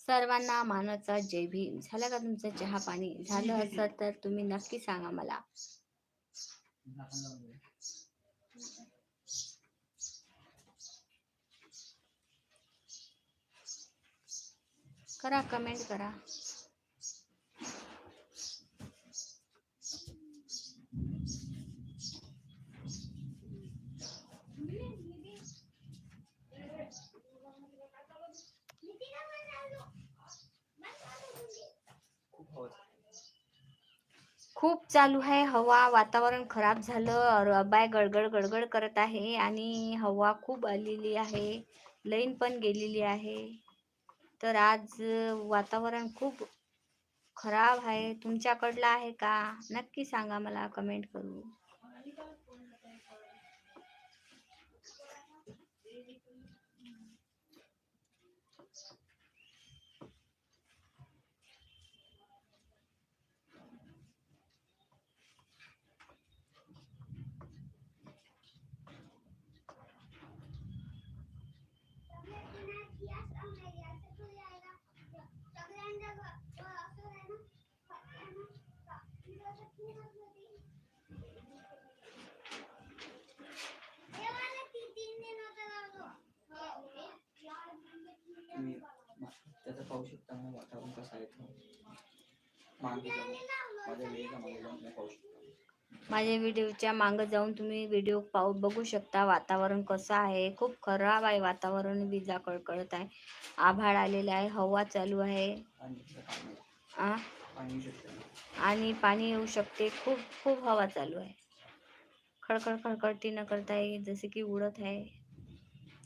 सर्वांना मानाचा जय भीम झाला का तुमचं चहा पाणी? झालं असं तर तुम्ही नक्की सांगा मला. करा कमेंट करा. खूप चालू आहे. हवा वातावरण खराब झालं अबाय गडगड गडगड करत आहे आणि हवा खूप आलेली आहे. लाईन पण गेलेली आहे. तर आज वातावरण खूप खराब आहे. तुमच्याकडला आहे का? नक्की सांगा मला कमेंट करू तुम्ही मा- त्याचं पाहू शकता वातावरण कसं आहे. मागे जाऊन. माझ्या वेळेला मागे जाऊन तुम्ही पाहू शकता. माझ्या व्हिडिओच्या मागं जाऊन तुम्ही व्हिडिओ पाहू बघू शकता वातावरण कसं आहे. खूप खराब आहे वातावरण विजा कळकळत आहे. आभाळ आलेलं आहे हवा चालू आहे. आणि पाणी येऊ शकते. खूप खूप हवा चालू आहे. खडखड खडखडती न करता येईल जसे की उडत आहे.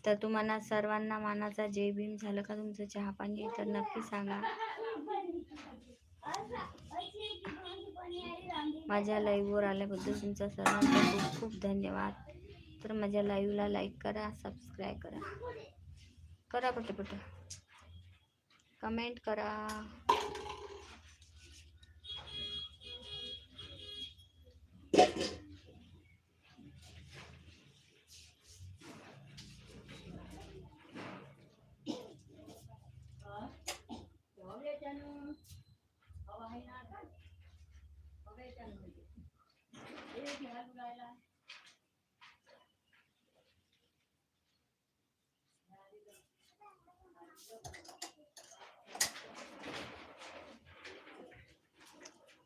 तर तुम्हाला सर्वांना मानाचा जय भीम. झालं का तुमचं चहा पाणी? तर नक्की सांगा. माझ्या लाईव्हवर आल्याबद्दल तुमचा सर्वांचा खूप खूप धन्यवाद. तर माझ्या लाईव्हला लाईक करा सबस्क्राईब करा. करा पटपट. कमेंट करा.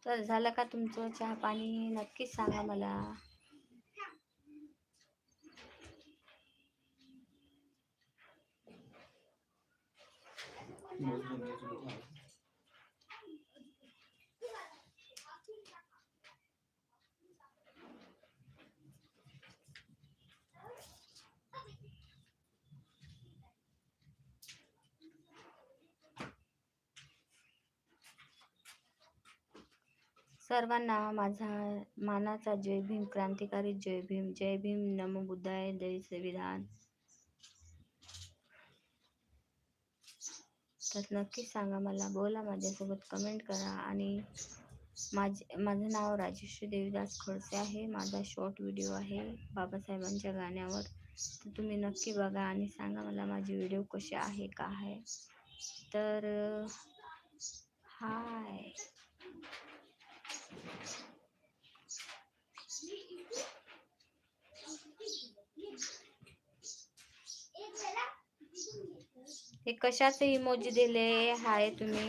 तर झालं का तुमचं चहा पाणी? नक्कीच सांगा मला. सर्वांना माझा मानाचा जय भीम क्रांतिकारी जय भीम जय भीम नमो बुद्धाय जय संविधान. तर नक्की सांगा मला बोला माझ्यासोबत कमेंट करा. आणि माझे माझं नाव राजेश्री देवीदास खडसे आहे. माझा शॉर्ट व्हिडिओ आहे बाबासाहेबांच्या गाण्यावर. तर तुम्ही नक्की बघा आणि सांगा मला माझे व्हिडिओ कसे आहे का आहे. तर हाय. हे कशाचे इमोजी दिले? हाय तुम्ही.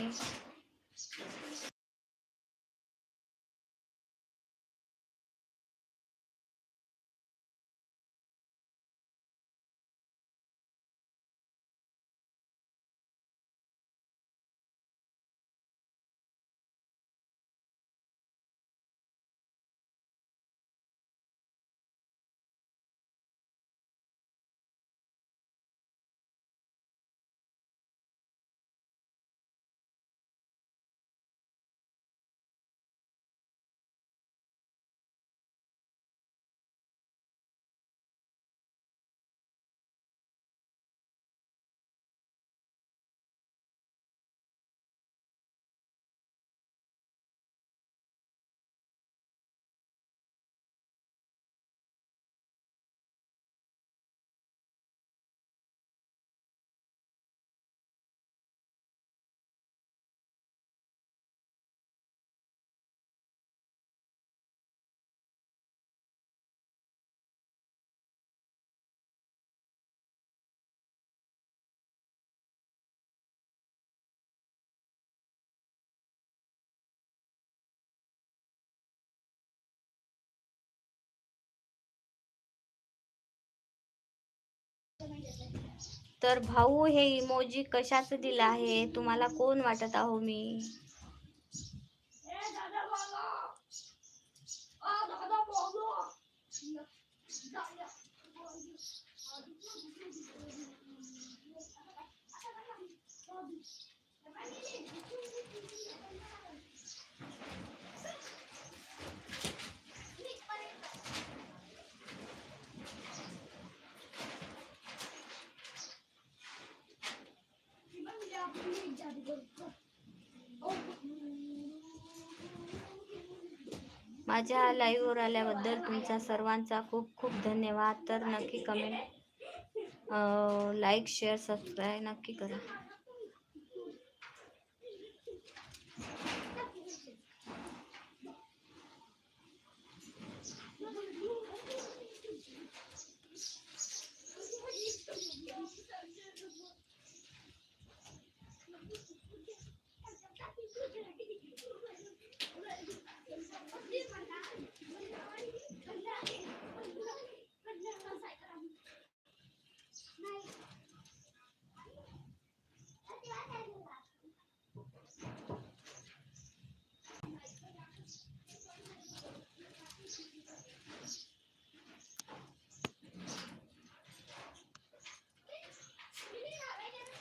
तर भाऊ हे इमोजी कशाचं दिलं आहे? तुम्हाला कोण वाटत आहो मी? माझ्या लाईव्हवर आल्याबद्दल तुमचा सर्वांचा खूप खूप धन्यवाद. तर नक्की कमेंट लाईक शेअर सबस्क्राईब नक्की करा.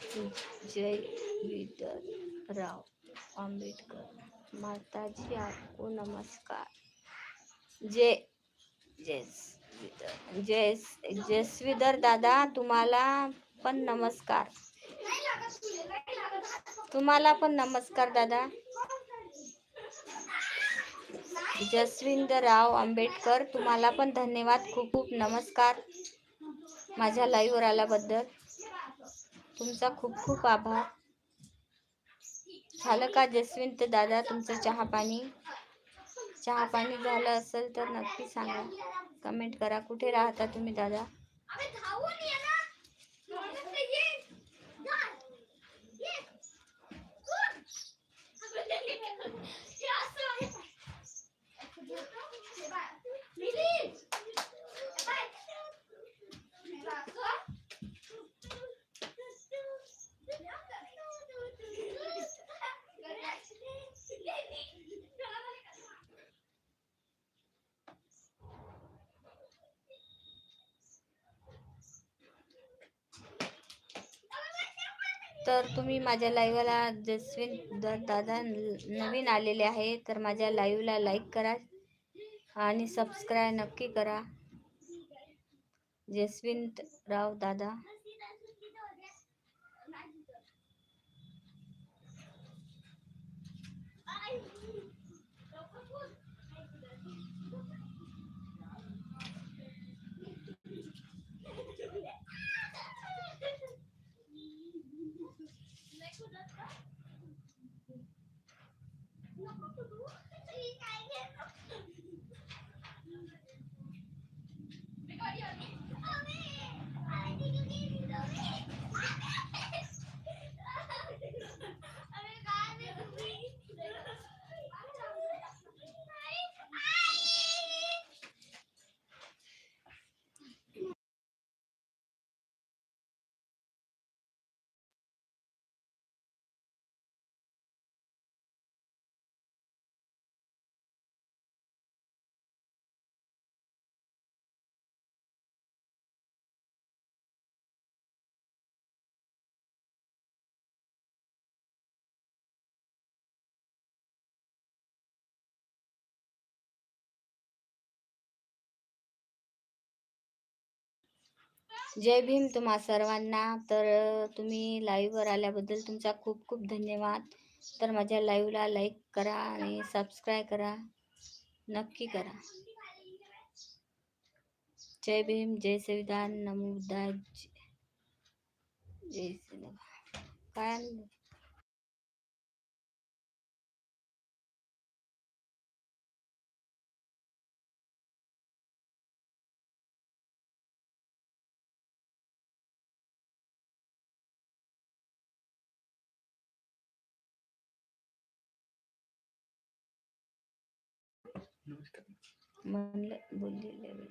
जय विठ्ठलराव आंबेडकर. माताजी आपको नमस्कार. जय जय जय जयश्रीधर दादा तुम्हाला पण नमस्कार. तुम्हाला पण नमस्कार दादा. जसविंदराव आंबेडकर तुम्हाला पण धन्यवाद. खूप खूप नमस्कार. माझ्या लाईव्हवर आल्याबद्दल. तुमचा खूप खूप आभार. झालं का जसविंत दादा तुमचं चहा पाणी? चहा पाणी झालं असेल तर नक्की सांगा. कमेंट करा. कुठे राहता तुम्ही दादा? तर तुम्ही माझ्या लाईव्हला जसविन द- दादा नवीन आलेले आहे तर माझ्या लाईव्हला लाईक करा आणि सबस्क्राईब नक्की करा. जसविंत राव दादा. Because you're me. Oh, me. I think you gave me the जय भीम तुम्हा सर्वांना. तर तुम्ही लाईव्हवर आल्याबद्दल तुमचा खूप खूप धन्यवाद. तर माझ्या लाईव्हला लाईक करा आणि सबस्क्राईब करा. नक्की करा. जय भीम जय संविधान. नमो बुद्धाय. जय श्रीराम. काय म्हणलं बोललेलं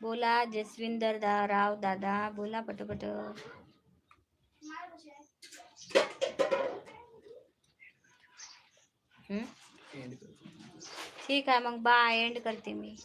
बोला जसविंदर दा राव दादा बोला पटपट. ठीक आहे मग बाय एंड करते मी.